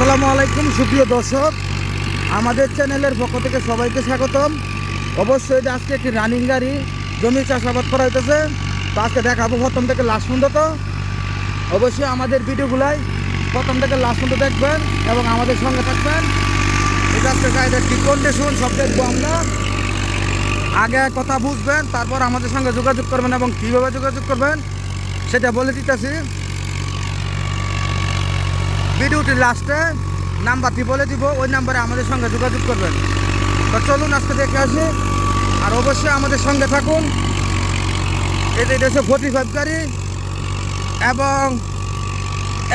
আসসালামু আলাইকুম, সুপ্রিয় দর্শক। আমাদের চ্যানেলের পক্ষ থেকে সবাইকে স্বাগতম। অবশ্যই এটা আজকে একটি রানিং গাড়ি জমি চাষাবাদ করা হইতেছে। তো আজকে দেখাবো প্রথম থেকে লাস্ট পর্যন্ত অবশ্যই আমাদের ভিডিওগুলাই প্রথম থেকে লাস্ট পর্যন্ত দেখবেন এবং আমাদের সঙ্গে থাকবেন। এটা আজকে গাড়িটার কি কন্ডিশন সব দেখব আমরা। আগে কথা বুঝবেন, তারপর আমাদের সঙ্গে যোগাযোগ করবেন এবং কীভাবে যোগাযোগ করবেন, সেটা বলে দিতেছি। ভিডিওটির লাস্টে নাম্বারটি বলে দিব, ওই নাম্বারে আমাদের সঙ্গে যোগাযোগ করবেন। তো চলুন আজকে দেখে আসি, আর অবশ্যই আমাদের সঙ্গে থাকুন। এটা এটা হচ্ছে ফোর্টি ফাইভ গাড়ি এবং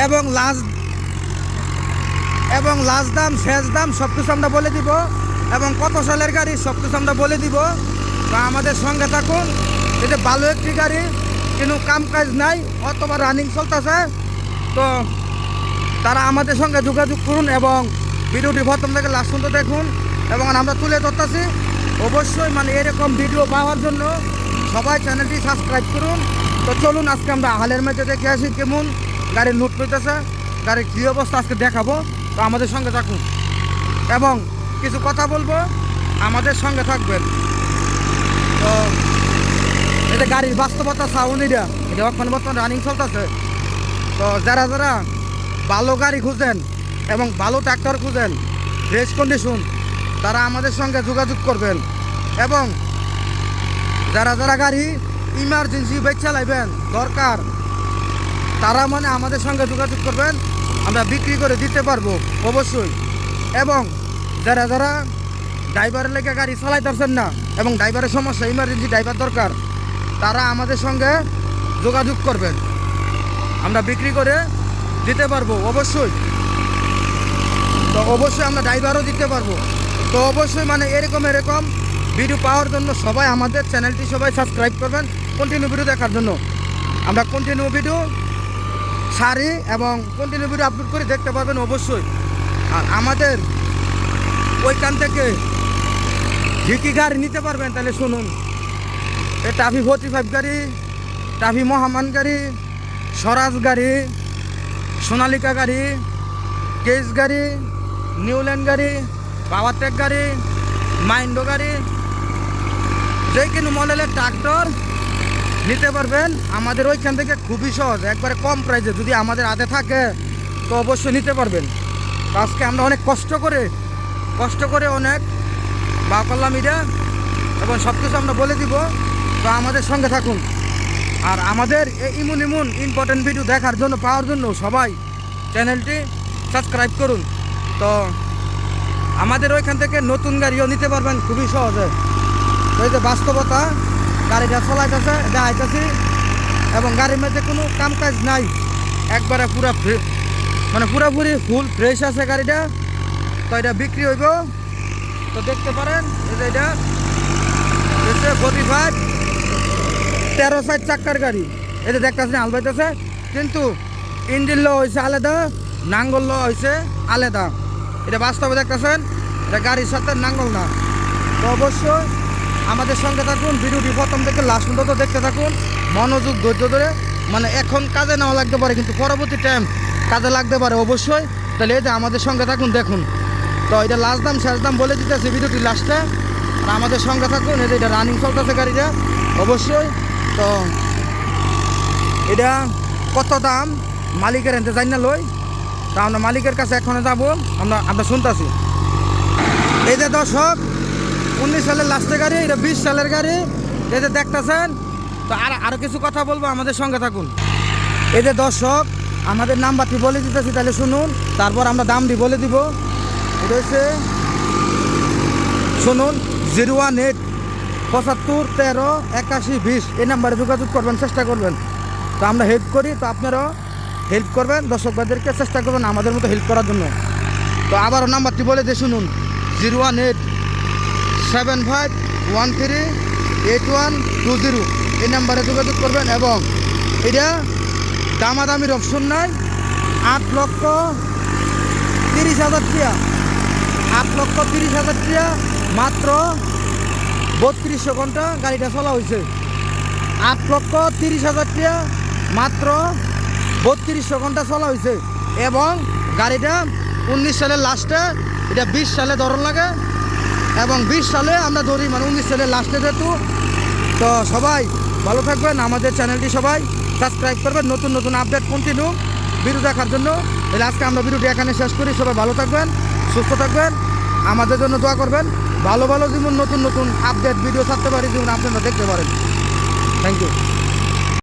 এবং লাস্ট এবং লাস্ট দাম, শেষ দাম সব কিছু আমরা বলে দিব, এবং কত সালের গাড়ি সব কিছু আমরা বলে দিব। তো আমাদের সঙ্গে থাকুন, এটা ভালো একটি গাড়ি কিন্তু কাম কাজ নাই, অথবা রানিং চলতেছে। তো তারা আমাদের সঙ্গে যোগাযোগ করুন এবং ভিডিওটি প্রথম থেকে লাস্ট পর্যন্ত দেখুন এবং আমরা তুলে ধরতেছি। অবশ্যই মানে এরকম ভিডিও পাওয়ার জন্য সবাই চ্যানেলটি সাবস্ক্রাইব করুন। তো চলুন আজকে আমরা হালের মেঝে দেখে আসি কেমন গাড়ির লুট পেতেছে গাড়ির কী অবস্থা আজকে দেখাবো। তো আমাদের সঙ্গে থাকুন। এবং কিছু কথা বলব, আমাদের সঙ্গে থাকবেন। তো এটা গাড়ির বাস্তবতা সাউন্ড এটা এটা এখন বর্তমান রানিং চলতেছে। তো যারা যারা গাড়ি খুঁজেন এবং ভালো ট্র্যাক্টর খুঁজেন ফ্রেশ কন্ডিশন তারা আমাদের সঙ্গে যোগাযোগ করবেন এবং যারা যারা গাড়ি ইমার্জেন্সি বাইক চালাইবেন, দরকার, তারা মানে আমাদের সঙ্গে যোগাযোগ করবেন, আমরা বিক্রি করে দিতে পারব, অবশ্যই। এবং যারা যারা ড্রাইভারের লেগে গাড়ি চালাই চালাইতেছেন না এবং ড্রাইভারের সমস্যা ইমার্জেন্সি ড্রাইভার দরকার, তারা আমাদের সঙ্গে যোগাযোগ করবেন। আমরা বিক্রি করে দিতে পারব, অবশ্যই। তো অবশ্যই আমরা ড্রাইভারও দিতে পারব। তো অবশ্যই মানে এরকম এরকম ভিডিও পাওয়ার জন্য সবাই আমাদের চ্যানেলটি সবাই সাবস্ক্রাইব করবেন কন্টিনিউ ভিডিও দেখার জন্য। আমরা কন্টিনিউ ভিডিও সারি এবং কন্টিনিউ ভিডিও আপলোড করে দেখতে পারবেন অবশ্যই। আর আমাদের ওইখান থেকে ঝিকি গাড়ি নিতে পারবেন, তাহলে শুনুন। এ টাফি ফোর্টি ফাইভ গাড়ি টাফি মহামান গাড়ি, স্বরাজ গাড়ি সোনালিকা গাড়ি, কেস গাড়ি, নিউল্যান্ড গাড়ি, পাওয়ার ট্রেক গাড়ি, মাইন্ডো গাড়ি, যে কোনো মডেলের ট্রাক্টর নিতে পারবেন। আমাদের ওইখান থেকে খুবই সহজ, একবারে কম প্রাইসে যদি আমাদের হাতে থাকে, তো অবশ্যই নিতে পারবেন। আজকে আমরা অনেক কষ্ট করে কষ্ট করে অনেক বা করলাম এটা এবং সব কিছু আমরা বলে দিব। তো আমাদের সঙ্গে থাকুন। আর আমাদের ইমন ইমন ইম্পর্টেন্ট ভিডিও দেখার জন্য, পাওয়ার জন্য সবাই চ্যানেলটি সাবস্ক্রাইব করুন। তো আমাদের ওইখান থেকে নতুন গাড়িও নিতে পারবেন, খুবই সহজে। এই যে বাস্তবতা, গাড়িটা চলাইতেছে দেখাইতেছি এবং গাড়ির মধ্যে কোনো কাম কাজ নাই। একবারে পুরা মানে পুরোপুরি ফুল ফ্রেশ আছে গাড়িটা। তো এটা বিক্রি হইব। তো দেখতে পারেন এটা ফোর্টি ফাইভ তেরো সাইড চাক্কার গাড়ি। এটা দেখতেছেন হাল পাইতেছে কিন্তু ইঞ্জিন লো হয়েছে আলাদা, নাঙ্গল লো হয়েছে আলাদা। এটা বাস্তবে দেখতেছেন, এটা গাড়ির সাথে নাঙ্গল না। তো অবশ্যই আমাদের সঙ্গে থাকুন, ভিডিওটি প্রথম থেকে লাস্ট পর্যন্ত দেখতে থাকুন। মনোযোগ ধৈর্য ধরে মানে এখন কাজে নেওয়া লাগতে পারে, কিন্তু পরবর্তী টাইম কাজে লাগতে পারে অবশ্যই। তাহলে এই যে আমাদের সঙ্গে থাকুন, দেখুন। তো এটা লাস্ট দাম, শেষ দাম বলে দিতেছি, ভিডিওটি লাস্টে আর আমাদের সঙ্গে থাকুন, এই যে এটা রানিং চলতেছে গাড়িটা। অবশ্যই তো এটা কত দাম? মালিকের এনতে জানি না লই। তা আমরা মালিকের কাছে এখনও যাব, আমরা আমরা শুনতেছি। এই যে দর্শক, উনিশ সালের লাস্টের গাড়ি, এটা বিশ সালের গাড়ি। এই যে দেখতেছেন, তো আর আরও কিছু কথা বলব, আমাদের সঙ্গে থাকুন। এই যে দর্শক, আমাদের নাম্বারটি বলে দিতেছি, তাহলে শুনুন। তারপর আমরা দামটি বলে দিব। হচ্ছে শুনুন, জিরো ওয়ান এইট পঁচাত্তর, তেরো, একাশি, বিশ। এই নাম্বারে যোগাযোগ করবেন, চেষ্টা করবেন। তো আমরা হেল্প করি, তো আপনারাও হেল্প করবেন, দর্শক ভাইদেরকে চেষ্টা করবেন আমাদের মতো হেল্প করার জন্য। তো আবারও নাম্বারটি বলে দিয়ে শুনুন, zero one eight seven five one three eight one two zero. এই নাম্বারে যোগাযোগ করবেন এবং এটা দামাদামির অপশন নাই, আট লক্ষ তিরিশ হাজার টিয়া আট লক্ষ তিরিশ হাজার টিয়া মাত্র বত্রিশশো ঘণ্টা গাড়িটা চলা হয়েছে। আট লক্ষ তিরিশ হাজার টিয়া মাত্র বত্রিশশো ঘণ্টা চলা হয়েছে। এবং গাড়িটা উনিশ সালের লাস্টে, এটা বিশ সালে ধরন লাগে। এবং বিশ সালে আমরা ধরি মানে উনিশ সালের লাস্টে যেহেতু। তো সবাই ভালো থাকবেন, আমাদের চ্যানেলটি সবাই সাবস্ক্রাইব করবেন, নতুন নতুন আপডেট কন্টিনিউ ভিডিও দেখার জন্য। তাহলে আজকে আমরা ভিডিওটি এখানে শেষ করি, সবাই ভালো থাকবেন, সুস্থ থাকবেন, আমাদের জন্য দোয়া করবেন। ভালো ভালো যেমন নতুন নতুন আপডেট ভিডিও ছাড়তে পারি যেমন আপনারা দেখতে পারেন। Thank you